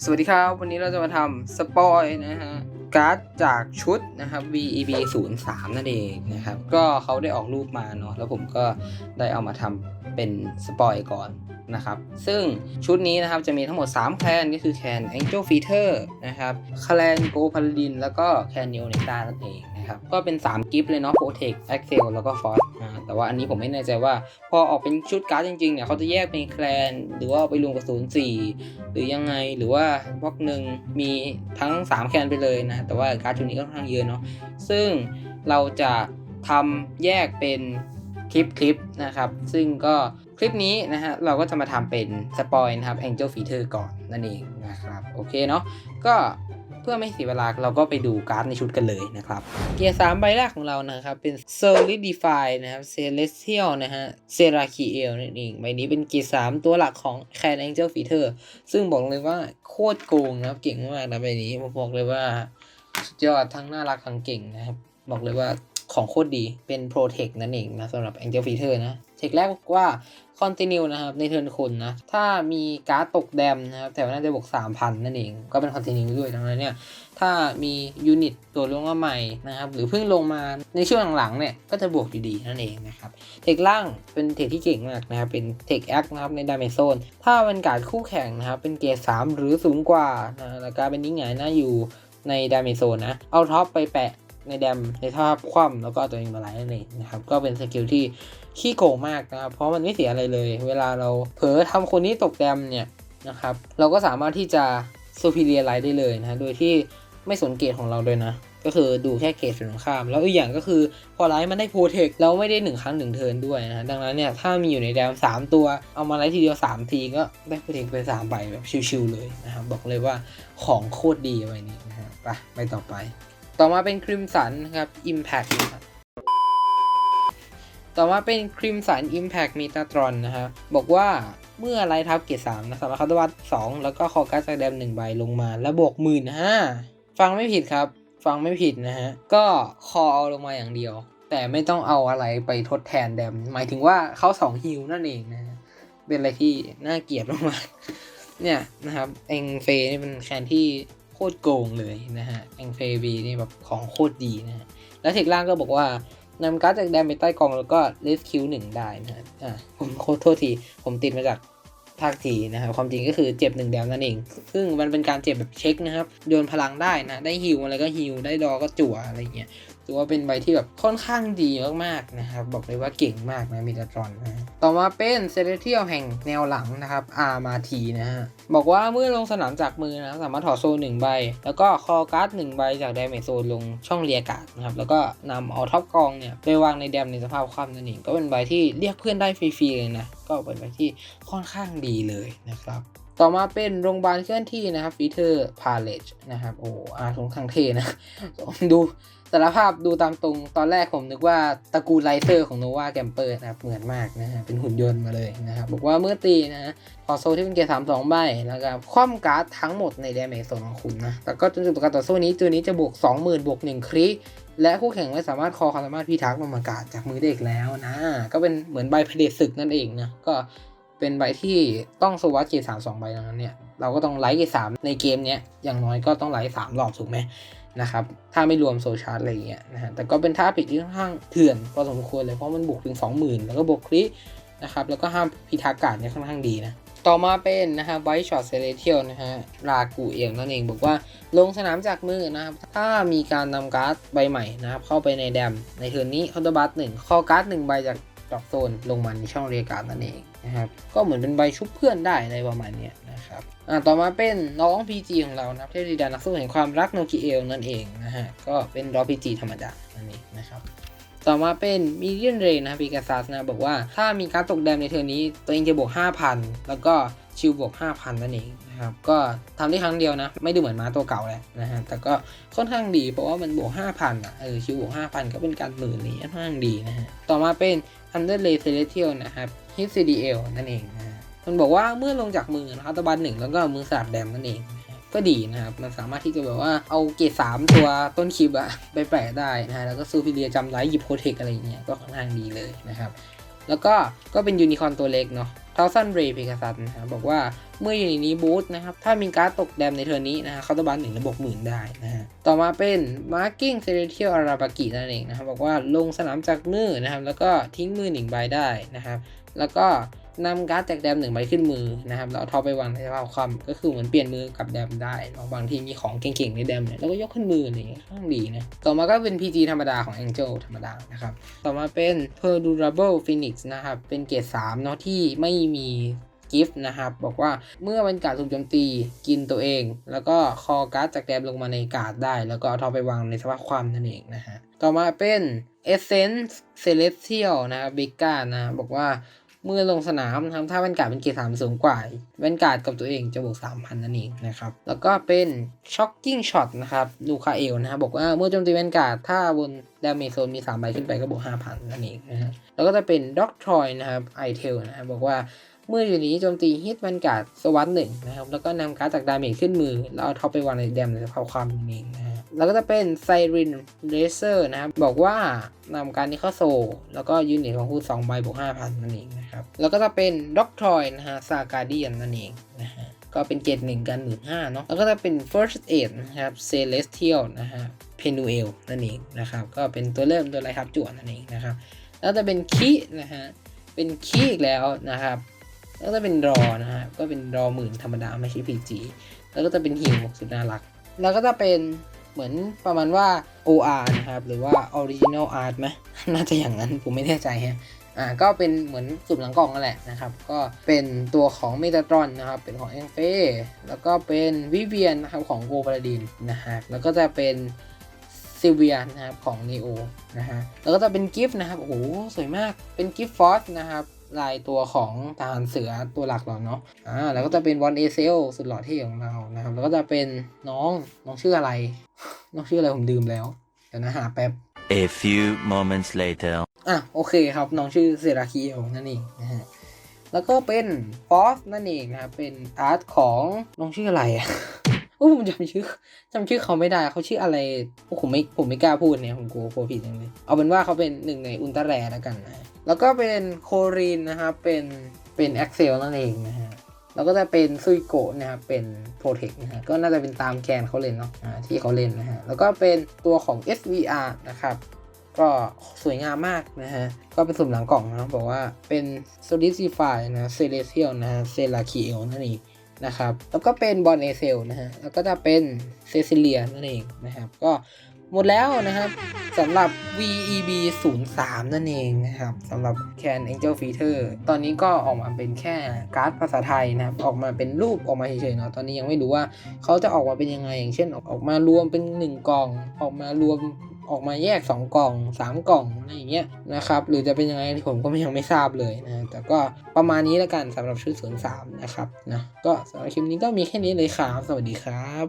สวัสดีครับ วันนี้เราจะมาทำสปอยนะฮะการ์ดจากชุดนะครับ VEB 0 3นั่นเองนะครับ ก็เขาได้ออกรูปมาเนาะแล้วผมก็ได้เอามาทำเป็นสปอยก่อนนะครับ ซึ่งชุดนี้นะครับจะมีทั้งหมด 3 แคนก็คือแคน Angel Feeder นะครับ แคนโกพาลดินแล้วก็แคนเนลเนต้านั่นเอง นะครับ ก็เป็น 3 กิฟต์เลยเนาะ Protect Axel แล้วก็ Force อ่าแต่ว่าอันนี้ผมไม่แน่ใจว่า พอออกเป็นชุดการ์ดจริงๆเนี่ยเขาจะแยกเป็นแคลน หรือว่าไปรวมกับ04หรือยังไงหรือว่าบล็อกหนึ่งมีทั้ง 3 แคลนไปเลยนะ แต่ว่าการ์ดชุดนี้ก็ค่อนข้างเยอะเนาะซึ่งเราจะทำแยกเป็นคลิปคลิปนะครับ ซึ่งก็คลิปนี้นะฮะเราก็จะมาทำเป็นสปอยนะครับ Angel Feeder ก่อนนั่นเองนะครับ โอเคเนาะก็ เพื่อไม่เสียเวลาเราก็ไปดูการ์ดในชุดกันเลยนะครับ เกียร์สามใบแรกของเรานะครับ เป็น Solidify นะครับ Celestial นะฮะ Serakiel นั่นเองใบนี้เป็นเกียร์สามตัวหลักของ Can Angel Feeder ซึ่งบอกเลยว่าโคตรโกงนะครับ เก่งมากนะใบนี้ผมบอกเลยว่าสุดยอดทั้งน่ารักทั้งเก่งนะครับ บอกเลยว่าของโคตรดีเป็น Protect นั่นเองนะสำหรับ Angel Feeder นะ เทคแรกบอกว่า Continue นะครับในเทิร์นคุณนะ ถ้ามีการ์ดตกแดมนะครับแต่ว่าน่าจะบวก3,000 นั่นเอง ก็เป็น Continue ด้วยดังนั้นเนี่ย ถ้ามียูนิตตัวลงมาใหม่นะครับ หรือเพิ่งลงมาในช่วงหลังๆเนี่ย ก็จะบวกอยู่ดีนั่นเองนะครับ เทคล่างเป็นเทคที่เก่งมากนะครับ เป็นเทคแอคนะครับในดาเมจโซน ถ้าเป็นการดคู่แข่งนะครับ เป็นเกรด3หรือสูงกว่านะแล้วกาเป็นนิ่งหงายหน้าอยู่ในดาเมจโซนนะ เอาท็อปไปแปะ ในแดมในท่าคว่ำแล้วก็เอาตัวเองมาไล่นั่นเองนะครับก็เป็นสกิลที่ขี้โกงมากนะครับเพราะมันไม่เสียอะไรเลย เวลาเราเผลอทำคนนี้ตกแดมเนี่ยนะครับเราก็สามารถที่จะ superior ไลท์ได้เลยนะโดยที่ไม่สนเกรดของเราด้วยนะ ก็คือดูแค่เกรดส่วนตรงข้าม แล้วอีกอย่างก็คือพอไลท์มันได้โปรเทคแล้วไม่ได้หนึ่งครั้งหนึ่งเทิร์นด้วยนะดังนั้นเนี่ยถ้ามีอยู่ในแดมสามตัวเอามาไลท์ทีเดียวสามทีก็ได้โปรเทคไปสามใบแบบชิวๆเลยนะครับบอกเลยว่าของโคตรดีใบนี้นะฮะไปไปต่อไป ต่อมาเป็นคริมสันครับ Impact นะครับต่อมาเป็นคริมสัน Impact Metatron นะครับบอกว่าเมื่อไลท์ทับเกียร์สามนะสามารถคัตวัตสองแล้วก็คอการ์ดจากแดมหนึ่งใบลงมา แล้วบวกหมื่นห้าฟังไม่ผิดครับ ฟังไม่ผิดนะฮะ ก็คอเอาลงมาอย่างเดียว แต่ไม่ต้องเอาอะไรไปทดแทนแดม หมายถึงว่าเขาสองฮิวนั่นเองนะฮะเป็นอะไรที่น่าเกลียดมากเนี่ยนะครับเองเฟย์นี่เป็นแคนที่ ตรโกงเลยนะฮะแองเฟบีนี่แบบของโคตรดีนะฮะแล้วเทคล่างก็บอกว่านำการ์ดจากแดนไปใต้กองแล้วก็เลสคิวหนึ่งได้นะฮะอ่าผมโคตรโทษที ผมติดมาจากภาคทีนะครับความจริงก็คือเจ็บหนึ่งเดมนั่นเอง ซึ่งมันเป็นการเจ็บแบบเช็คนะครับ โยนพลังได้นะ ได้ฮิวอะไรก็ฮิวได้ดอก็จั่วอะไรเงี้ยถือว่าเป็นใบที่แบบค่อนข้างดีมากๆนะครับ บอกเลยว่าเก่งมากนะมิตาตรอนนะต่อมาเป็นเซเลเทียลแห่งแนวหลังนะครับอาร์มาทีนะฮะบอกว่าเมื่อลงสนามจากมือนะสามารถถอดโซนหนึ่งใบ แล้วก็คอการ์ดหนึ่งใบจากไดเมจโซนลงช่องเรียกการ์ดนะครับแล้วก็นำเอาท็อปกองเนี่ยไปวางในแดมในสภาพคว่ำนั่นเองก็เป็นใบที่เรียกเพื่อนได้ฟรีๆเลยนะก็เป็นใบที่ค่อนข้างดีเลยนะครับ ต่อมาเป็นโรงพยาบาลเคลื่อนที่นะครับฟีเทอร์พาเลจนะครับโอ้อาร์ค่อนข้างเทนะ ดูสารภาพดูตามตรงตอนแรกผมนึกว่าตระกูลไลเซอร์ของโนวาแกมเปอร์นะครับเหมือนมากนะฮะเป็นหุ่นยนต์มาเลยนะครับบอกว่าเมื่อตีนะฮะขอโซที่เป็นเกียร์สามสองใบแล้วก็คว่ำการ์ดทั้งหมดในแดเมจโซนของคุณนะแต่ก็จนจบการต่อสู้นี้ตัวนี้จะบวก 20,000บวก1คริและคู่แข่งไม่สามารถคอความสามารถพิทักษ์มามากาศจากมือได้อีกแล้วนะ ก็เป็นเหมือนใบเผด็จศึกนั่นเองนะก็ เป็นใบที่ต้องสวัสดเกียรสามสองใบดังนั้นเนี่ยเราก็ต้องไลท์เกียรสามในเกมเนี้ยอย่างน้อยก็ต้องไลท์สามรอบถูกไหมนะครับถ้าไม่รวมโซชาร์ตอะไรอย่างเงี้ยนะฮะแต่ก็เป็นท่าปิดที่ค่อนข้างเถื่อนพอสมควรเลยเพราะมันบวกถึง 20,000 แล้วก็บวกครินะครับแล้วก็ห้ามพิทักษ์การเนี่ยค่อนข้างดีนะต่อมาเป็นนะฮะไบช็อตเซเลเทียลนะฮะรากูเองนั่นเองบอกว่าลงสนามจากมือนะครับ ถ้ามีการนำการ์ดใบใหม่นะครับเข้าไปในแดม ในเทิร์นนี้คาร์ดบัตหนึ่งคอการ์ดหนึ่งใบจาก ดอกโซนลงมาในช่องเรียกการ์ดนั่นเองนะครับ ก็เหมือนเป็นใบชุบเพื่อนได้ในประมาณนี้นะครับอ่าต่อมาเป็นน้อง PG ของเรานะเทพธิดานักสู้แห่งความรักโนกิเอลนั่นเองนะฮะ ก็เป็นดอพีจีธรรมดานั่นเองนะครับ ต่อมาเป็นมีเดียนเรนนะครับปีกาซัสนะบอกว่าถ้ามีการตกแดมในเทอร์นนี้ตัวเองจะบวก 5,000 แล้วก็ ชิลบวก 5,000 นั่นเองนะครับก็ทำได้ครั้งเดียวนะ ไม่ดูเหมือนม้าตัวเก่าแหละนะฮะแต่ก็ค่อนข้างดีเพราะว่ามันบวก 5,000อะเออชิลบวก 5,000 ก็เป็นการหมื่นนี้ค่อนข้างดีนะฮะต่อมาเป็น Under Ray Celestial นะครับ Hit CDL นั่นเองนะมันบอกว่าเมื่อลงจากมือนะครับตะบันหนึ่งแล้วก็มือสลับแดมนั่นเองก็ดีนะครับ มันสามารถที่จะแบบว่าเอาเกรดสามตัวต้นคลิปอะไปแปะได้นะฮะ แล้วก็ซูพิเลียจำไลท์หยิบโปรเทคอะไรเงี้ย ก็ค่อนข้างดีเลยนะครับ แล้วก็ก็เป็นยูนิคอร์นตัวเล็กเนาะ ทาวซันเรย์เพกาซันนะครับบอกว่าเมื่ออยู่ในนี้บูธนะครับ ถ้ามีการ์ดตกแดมในเทอร์นี้นะฮะเขาจะบันหนึ่งระบบหมื่นได้นะฮะต่อมาเป็นมาร์กิ้งเซเลเทียลอาราบากินั่นเองนะครับบอกว่าลงสนามจากมือนะครับ แล้วก็ทิ้งมือหนึ่งใบได้นะครับ แล้วก็ นำการ์ดจากแดมหนึ่งใบขึ้นมือนะครับแล้วเอาทอไปวางในสภาพความก็คือเหมือนเปลี่ยนมือกับแดมได้เนาบางทีมีของเก่งๆในแดมเนี่ยแล้วก็ยกขึ้นมืออะไรอย่างเงี้ยค่อนข้างดีนะต่อมาก็เป็น PG ธรรมดาของ Angel ธรรมดานะครับต่อมาเป็น Perdurable Phoenix นะครับเป็นเกรด3เนาะที่ไม่มีกิฟต์นะครับ บอกว่าเมื่อเป็นการถูกโจมตีกินตัวเอง แล้วก็คอการ์ดจากแดมลงมาในการ์ดได้ แล้วก็เอาทอไปวางในสภาพความนั่นเองนะฮะต่อมาเป็น Essence Celestial นะครับ b i g a นะบอกว่า เมื่อลงสนามนะครับถ้าแวนกาดเป็นเกียรดสามสูงกว่าแวนกาดกับตัวเองจะบวก3,000นั่นเองนะครับ แล้วก็เป็น Shocking Shot นะครับลูคาเอลนะครับบอกว่าเมื่อโจมตีแวนกาดถ้าบนดาเมจโซนมี3ใบขึ้นไปก็บวก5,000นั่นเองนะฮะแล้วก็จะเป็น Dog Troy นะครับไอเทลนะครับบอกว่าเมื่ออยู่นี้โจมตีฮิตแวนการ์ดสวัสดหนึ่งนะครับ แล้วก็นำการ์ดจากดาเมจขึ้นมือ แล้วเอาท็อปไปวางในแดมในสภาพความนั่นเองนะฮะแล้วก็จะเป็น Siren Racer นะครับ บอกว่านำการนี้เข้าโซ แล้วก็ยูนิตของคู่2ใบบวก5,000นั่นเองนะ ครับ แล้วก็จะเป็นด็อกทรอยนะฮะซาการเดียนนั่นเองนะฮะก็เป็นเกรดหนึ่งกันหมื่นห้าเนาะแล้วก็จะเป็น first aid นะครับ celestial นะฮะ penuel นั่นเองนะครับก็เป็นตัวเริ่มตัวไรครับจวนนั่นเองนะครับแล้วจะเป็นคีนะฮะเป็นคีอีกแล้วนะครับแล้วก็จะเป็นรอนะฮะก็เป็นรอหมื่นธรรมดาไม่ใช่ PG แล้วก็จะเป็นฮิวสุดน่ารัก แล้วก็จะเป็นเหมือนประมาณว่า OR นะครับ หรือว่า Original Art ไหมน่าจะอย่างนั้นผมไม่แน่ใจฮะ อ่าก็เป็นเหมือนสุ่มหลังกล่องนั่นแหละนะครับ ก็เป็นตัวของเมตาตรอนนะครับ เป็นของแองเฟ่แล้วก็เป็นวิเวียนนะครับของโกบาลดินนะฮะแล้วก็จะเป็นซิลเวียนะครับของ Neo นะฮะแล้วก็จะเป็นกิฟต์นะครับโอ้โหสวยมากเป็นกิฟต์ฟอสนะครับลายตัวของทหารเสือตัวหลักเราเนาะ อ่า แล้วก็จะเป็นวอนเอเซลสุดหล่อเท่ของเรานะครับ แล้วก็จะเป็นน้อง น้องชื่ออะไร น้องชื่ออะไรผมดื่มแล้ว เดี๋ยวนะหาแป๊บ A few moments later. อะโอเคครับ น้องชื่อเซราคิเอลนั่นเองนะฮะแล้วก็เป็นฟอสนั่นเองนะครับเป็นอาร์ตของน้องชื่ออะไรอะโอ้ผมจำชื่อจำชื่อเขาไม่ได้เขาชื่ออะไรโอ้ผมไม่ผมไม่กล้าพูดเนี่ยผมกลัวโพผิดจังเลยเอาเป็นว่าเขาเป็นหนึ่งในอุลตร้าแรร์แล้วกันนะแล้วก็เป็นโครีนนะครับเป็นเป็นแอ็กเซลนั่นเองนะฮะแล้วก็จะเป็นซุยโกะนะครับเป็นโปรเทคนะฮะก็น่าจะเป็นตามแกนเขาเล่นเนาะที่เขาเล่นนะฮะแล้วก็เป็นตัวของ SVR นะครับ ก็สวยงามมากนะฮะ ก็เป็นสุ่มหลังกล่องนะบอกว่าเป็น Solidify นะ Celestial นะฮะ c e l a k i e l นั่นเองนะครับ แล้วก็เป็นบอลเอเซลนะฮะ แล้วก็จะเป็นเซซิเลียนั่นเองนะครับ ก็หมดแล้วนะครับสำหรับ VEB 0 3นั่นเองนะครับสำหรับ Can Angel Feater ตอนนี้ก็ออกมาเป็นแค่การ์ดภาษาไทยนะครับ ออกมาเป็นรูปออกมาเฉยๆเนาะตอนนี้ยังไม่รู้ว่าเขาจะออกมาเป็นยังไง อย่างเช่นออกมารวมเป็น 1 กล่อง ออกมารวม ออกมาแยก 2 กล่อง 3 กล่องอะไรอย่างเงี้ยนะครับ หรือจะเป็นยังไงผมก็ยังไม่ทราบเลยนะแต่ก็ประมาณนี้แล้วกันสำหรับชุด 0 3 นะครับนะก็สำหรับคลิปนี้ก็มีแค่นี้เลยครับ สวัสดีครับ